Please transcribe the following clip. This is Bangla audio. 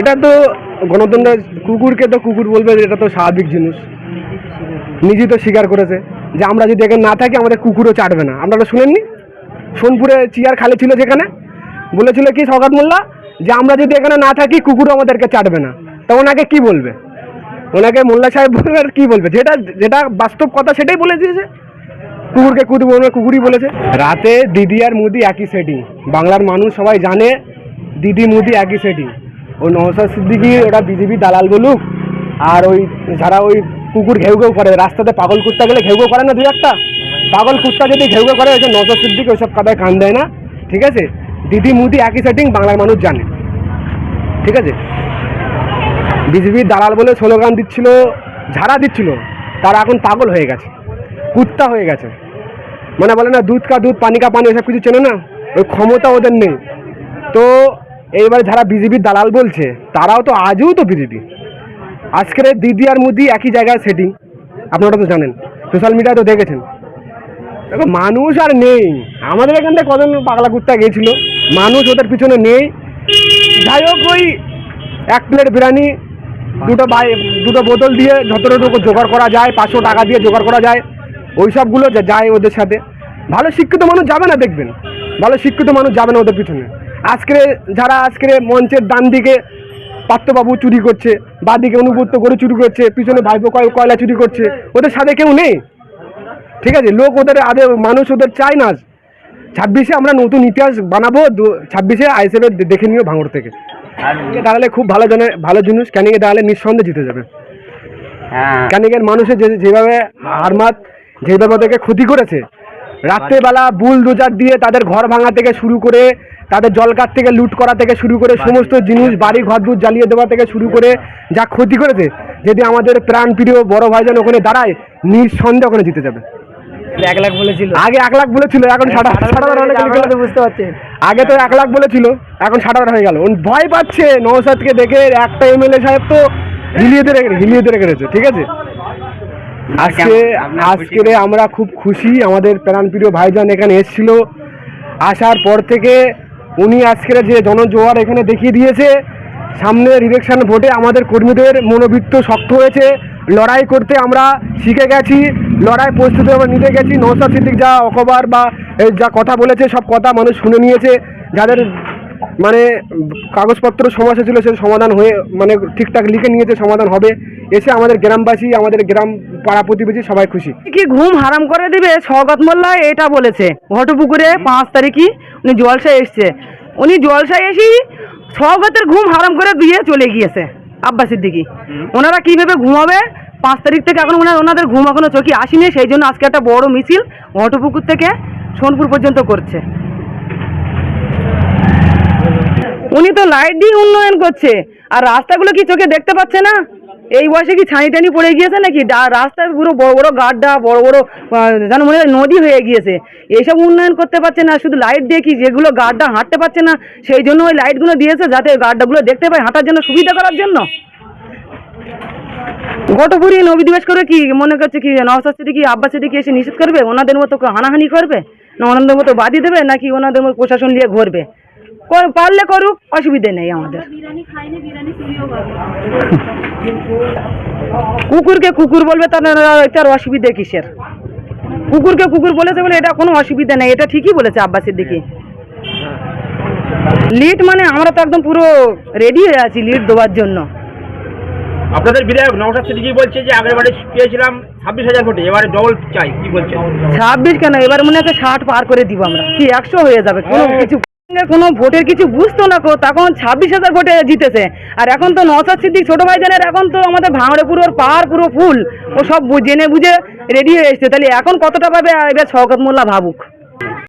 এটা তো গণতন্ত্র, কুকুরকে তো কুকুর বলবে এটা তো স্বাভাবিক জিনিস। নিজে তো স্বীকার করেছে যে আমরা যদি এখানে না থাকি, আমাদের কুকুরও চাটবে না। আপনারা শুনেননি? সোনপুরে চেয়ার খালি ছিল যেখানে? বলেছিল কি সৌগত মোল্লা? যে আমরা যদি এখানে না থাকি, কুকুরও আমাদেরকে চাটবে না। তা ওনাকে কি বলবে? ওনাকে মোল্লা সাহেব বলবে আর কি বলবে? যেটা যেটা বাস্তব কথা সেটাই বলে দিয়েছে। কুকুরকে কুকুর বলবে, কুকুরই বলেছে। রাতে দিদি আর মুদি একই সেটিং বাংলার মানুষ সবাই জানে, দিদি, মুদি একই সেটিং ওই নওসাদ সিদ্দিকি ওরা বিজেপি দালাল বলুক আর ওই যারা ওই কুকুর ঘেউ ঘেউ করে, রাস্তাতে পাগল কুত্তা গেলে ঘেউ ঘেউ করে না দুই একটা? পাগল কুত্তা যদি ঘেউ ঘেউ করে, ওই যে নওসাদ সিদ্দিকি, ওইসব কাদায় কান দেয় না, ঠিক আছে? দিদি মুদি একই সেটিং বাংলার মানুষ জানে, ঠিক আছে? বিজেপির দালাল বলে স্লোগান দিচ্ছিল, ঝাড়া দিচ্ছিল, তারা এখন পাগল হয়ে গেছে, কুত্তা হয়ে গেছে। মানে বলে না, দুধ কা দুধ, পানি কা পানি, এসব কিছু চেনে না? ওই ক্ষমতা ওদের নেই। তো এইবার যারা বিজেপির দালাল বলছে, তারাও তো আজও তো বিজেপি। আজকের দিদি আর মুদি একই জায়গায় সেটিং আপনারা তো জানেন সোশ্যাল মিডিয়া তো দেখেছেন। দেখো, মানুষ আর নেই। আমাদের এখান থেকে কজন পাগলা কুত্তা গিয়েছিল মানুষ ওদের পিছনে নেই। যাই হোক, ওই এক প্লেট বিরিয়ানি, দুটো বাই, দুটো বোতল দিয়ে যতটুকু জোগাড় করা যায়, পাঁচশো টাকা দিয়ে জোগাড় করা যায় ওই সবগুলো যায় ওদের সাথে। ভালো শিক্ষিত মানুষ যাবে না, দেখবেন। ভালো শিক্ষিত মানুষ যাবে না ওদের পিছনে। আজকে যারা আজকে মঞ্চের ডান দিকে পাত্রবাবু চুরি করছে বা দিকে অনুবুত্ত করে চুরি করছে পিছনে ভাইপো কয়- কয়লা চুরি করছে ওদের সাথে কেউ নেই। ঠিক আছে লোক ওদের আদে মানুষ ওদের চায় না ছাব্বিশে আমরা নতুন ইতিহাস বানাবো ছাব্বিশে আইসিএফের দেখে নিও ভাঙড় থেকে। ক্যানিংয়ে দাঁড়ালে খুব ভালো জনে ভালো জিনিস ক্যানিংয়ে দাঁড়ালে নিঃসন্দেহে জিতে যাবে। হ্যাঁ। ক্যানিংয়ের মানুষের যে যেভাবে হারমাত যেভাবে ওদেরকে ক্ষতি করেছে রাত্রেবেলা বুল দোজার দিয়ে তাদের ঘর ভাঙা থেকে শুরু করে তাদের জল জলকার থেকে লুট করা থেকে শুরু করে সমস্ত জিনিস বাড়ি ঘর দূর জ্বালিয়ে দেওয়া থেকে শুরু করে যা ক্ষতি করেছে যদি আমাদের প্রাণ প্রিয় বড় ভাইজান ওখানে দাঁড়ায় নিঃসন্দেহ ওখানে জিতে যাবে। এক লাখ বলেছিল। আগে এক লাখ বলেছিল এখন? বুঝতে পারছেন আগে তো এক লাখ বলেছিল এখন ষাট হয়ে গেল। উনি ভয় পাচ্ছে নৌসাদকে দেখে একটা এমএলএ সাহেব তো হিলিয়ে দিয়ে রেখে হিলিয়ে দিয়ে রেখেছে ঠিক আছে? আজকে আজকে আমরা খুব খুশি আমাদের প্রাণপ্রিয় ভাইজান এখানে এসেছিল। আসার পর থেকে উনি আজকের যে জনজোয়ার এখানে দেখিয়ে দিয়েছে সামনের ইলেকশন ভোটে আমাদের কর্মীদের মনোবৃত্ত শক্ত হয়েছে। লড়াই করতে আমরা শিখে গেছি, লড়াই প্রস্তুতি আমরা নিতে গেছি। নৌসাদ সিদ্দিক যা অকবার বা যা কথা বলেছে, সব কথা মানুষ শুনে নিয়েছে। যাদের মানে কাগজপত্র সমস্যা ছিল সে সমাধান হয়ে মানে ঠিকঠাক লিখে নিয়েছে সমাধান হবে। এসে আমাদের গ্রামবাসী আমাদের গ্রাম পাড়া প্রতিবেশী সবাই খুশি। কি ঘুম হারাম করে দিবে? স্বগত মোল্লা এটা বলেছে। ঘটপুকুরে পাঁচ তারিখই উনি জলসায় এসছে। উনি জলসায় এসেই স্বগতের ঘুম হারাম করে দিয়ে চলে গিয়েছে আব্বাসের দিকে। ওনারা কীভাবে ঘুমাবে? পাঁচ তারিখ থেকে এখন ওনার ওনাদের ঘুম এখনও চোখে আসেনি সেই জন্য আজকে একটা বড় মিছিল ঘটপুকুর থেকে সোনপুর পর্যন্ত করছে। উনি তো লাইট দিয়ে উন্নয়ন করছে। আর রাস্তাগুলো কি চোখে দেখতে পাচ্ছে না? এই বয়সে কি ছানি টানি পড়ে গিয়েছে নাকি? রাস্তায় পুরো বড় বড় গাড্ডা, বড় বড় যেন মনে হয় নদী হয়ে গিয়েছে। এইসব উন্নয়ন করতে পারছে না, শুধু লাইট দিয়ে কি যেগুলো গাড্ডা হাঁটতে পারছে না, সেই জন্য ওই লাইটগুলো দিয়েছে যাতে গাড্ডাগুলো দেখতে পায় হাঁটার জন্য সুবিধা করার জন্য। ঘটপুরি নবী দিবস করে কি মনে করছে কি নওসাদ কি আব্বাস সিদ্দিকি এসে নিষেধ করবে? ওনাদের মতো হানাহানি করবে? না ওনাদের মতো বাদি দেবে? নাকি ওনাদের মতো প্রশাসন নিয়ে ঘুরবে? পারলে করুক অসুবিধে নেই আমাদের। কুকুরকে কুকুর বলবে তার এটার অসুবিধে কিসের? কুকুরকে কুকুর বলেছে বলে এটা কোনো অসুবিধা নেই এটা ঠিকই বলেছে আব্বাস সিদ্দিকি লিড মানে আমরা তো একদম পুরো রেডি হয়ে আছি লিড দেওয়ার জন্য। আপনাদের বিধায়ক নওশাদ সিদ্দিকি বলছে যে আগের বারে পেয়েছিলাম ছাব্বিশ হাজার ভোটে এবারে ডবল চাই কি বলছেন? ছাব্বিশ কেন? এবার মনে হচ্ছে ষাট পার করে দিব আমরা কি একশো হয়ে যাবে কোনো কিছু কোনো ভোটের কিছু বুঝতো না তখন ছাব্বিশ হাজার ভোটে জিতেছে। আর এখন তো নসাদ সিদ্দিক ছোট ভাইজানের এখন তো আমাদের ভাঙড়ে পুরো পাহাড় পুরো ফুল। ও সব জেনে বুঝে রেডি হয়ে এসছে। তাহলে এখন কতটা পাবে? এবার শওকত মোল্লা ভাবুক।